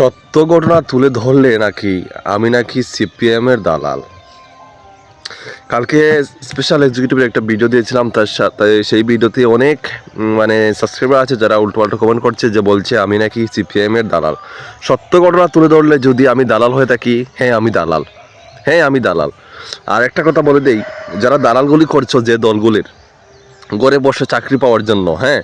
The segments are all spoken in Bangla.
সত্য ঘটনা তুলে ধরলে নাকি আমি নাকি সিপিএমের দালাল? কালকে স্পেশাল এক্সিকিউটিভের একটা ভিডিও দিয়েছিলাম, তার সাথে সেই ভিডিওতে অনেক মানে সাবস্ক্রাইবার আছে যারা উল্টোপাল্টো কমেন্ট করছে যে বলছে, আমি নাকি সিপিএমের দালাল। সত্য ঘটনা তুলে ধরলে যদি আমি দালাল হয়ে থাকি হ্যাঁ আমি দালাল। হ্যাঁ আমি দালাল। আর একটা কথা বলে দেই, যারা দালালগুলি করছ যে দলগুলির ঘরে বসে চাকরি পাওয়ার জন্য হ্যাঁ?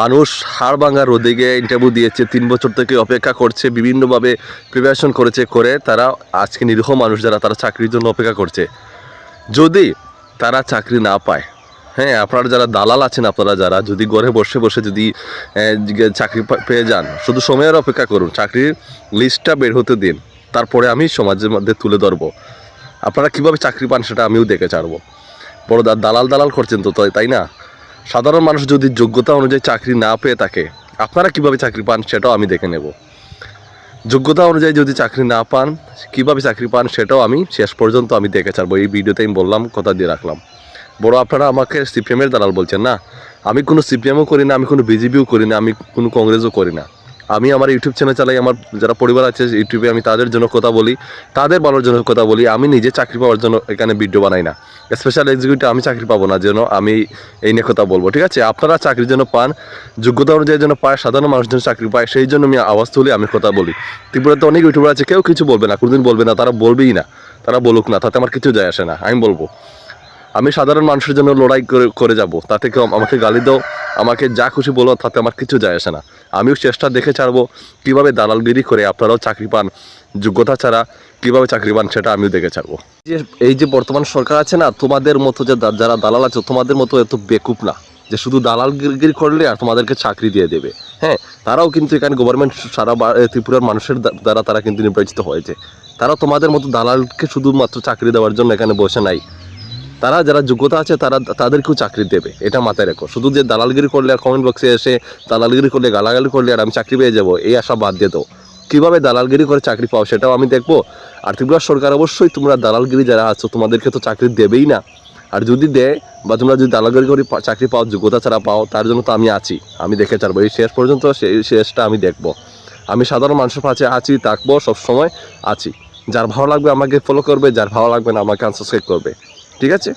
মানুষ হাড় ভাঙা রোদে গিয়ে ইন্টারভিউ দিয়েছে, তিন বছর থেকে অপেক্ষা করছে, বিভিন্নভাবে প্রিপারেশন করেছে, করে তারা আজকে নিরীহ মানুষ যারা, তারা চাকরির জন্য অপেক্ষা করছে। যদি তারা চাকরি না পায় হ্যাঁ? আপনারা যারা দালাল আছেন, আপনারা যারা, যদি ঘরে বসে বসে যদি চাকরি পেয়ে যান, শুধু সময়ের অপেক্ষা করুন, চাকরির লিস্টটা বের হতে দিন, তারপরে আমি সমাজের মধ্যে তুলে ধরবো। আপনারা কীভাবে চাকরি পান সেটা আমিও দেখে ছাড়বো। বড় দালাল দালাল করছেন তো তাই না? সাধারণ মানুষ যদি যোগ্যতা অনুযায়ী চাকরি না পেয়ে থাকে, আপনারা কীভাবে চাকরি পান সেটাও আমি দেখে নেব। যোগ্যতা অনুযায়ী যদি চাকরি না পান, কীভাবে চাকরি পান সেটাও আমি শেষ পর্যন্ত আমি দেখে ছাড়বো। এই ভিডিওতে আমি বললাম, কথা দিয়ে রাখলাম। বড় আপনারা আমাকে সিপিএমের দালাল বলছেন না, আমি কোনো সিপিএমও করি না, আমি কোনো বিজেপিও করি না, আমি কোনো কংগ্রেসও করি না। আমি আমার ইউটিউব চ্যানেল চালাই, আমার যারা পরিবার আছে ইউটিউবে আমি তাদের জন্য কথা বলি, তাদের ভালোর জন্য কথা বলি, আমি নিজে চাকরি পাওয়ার জন্য এখানে ভিডিও বানাই না। স্পেশাল এক্সিকিউটিভ আমি চাকরি পাবো না, যেন আমি এই নিয়ে কথা বলব, ঠিক আছে? আপনারা চাকরির জন্য পান, যোগ্যতা অনুযায়ী যেন পায়, সাধারণ মানুষ যেন চাকরি পায়, সেই জন্য আমি আওয়াজ তুলি, আমি কথা বলি। ত্রিপুরাতে অনেক ইউটিউবার আছে, কেউ কিছু বলবে না, কোনোদিন বলবে না, তারা বলবেই না, তারা বলুক না, তাতে আমার কিছু যায় আসে না, আমি বলব। আমি সাধারণ মানুষের জন্য লড়াই করে করে যাব। তাতে কেউ আমাকে গালি দাও, আমাকে যা খুশি বলো, তাতে আমার কিছু যায় আসে না। আমিও চেষ্টা দেখে ছাড়বো, কীভাবে দালালগিরি করে আপনারাও চাকরি পান, যোগ্যতা ছাড়া কীভাবে চাকরি পান সেটা আমিও দেখে ছাড়বো। যে, এই যে বর্তমান সরকার আছে না, তোমাদের মতো যে যারা দালাল আছে, তোমাদের মতো এত বেকুপ না, যে শুধু দালালগিরি করলে আর তোমাদেরকে চাকরি দিয়ে দেবে। হ্যাঁ তারাও কিন্তু এখানে গভর্নমেন্ট সারা ত্রিপুরার মানুষের দ্বা- দ্বারা তারা কিন্তু নির্বাচিত হয়েছে। তারা তোমাদের মতো দালালকে শুধুমাত্র চাকরি দেওয়ার জন্য এখানে বসে নাই। তারা যারা যোগ্যতা আছে, তারা তাদেরকেও চাকরি দেবে। এটা মাথায় রেখো। শুধু যে দালালগিরি করলে আর কমেন্ট বক্সে এসে দালালগিরি করলে গালাগালি করলে আর আমি চাকরি পেয়ে যাব, এই আশা বাদ দিয়ে দাও। কীভাবে দালালগিরি করে চাকরি পাও সেটাও আমি দেখব। আর ত্রিপুরা সরকার অবশ্যই তোমরা দালালগিরি যারা আছো, তোমাদেরকে তো চাকরি দেবেই না। আর যদি দেয় বা তোমরা যদি দালালগিরি করে চাকরি পাও, যোগ্যতা ছাড়া পাও, তার জন্য তো আমি আছি। আমি দেখে ছাড়বো। এই শেষ পর্যন্ত সেই শেষটা আমি দেখব। আমি সাধারণ মানুষের কাছে আছি, থাকব, সবসময় আছি। যার ভালো লাগবে আমাকে ফলো করবে, যার ভালো লাগবে না আমাকে আনসাবস্ক্রাইব করবে। ঠিক আছে?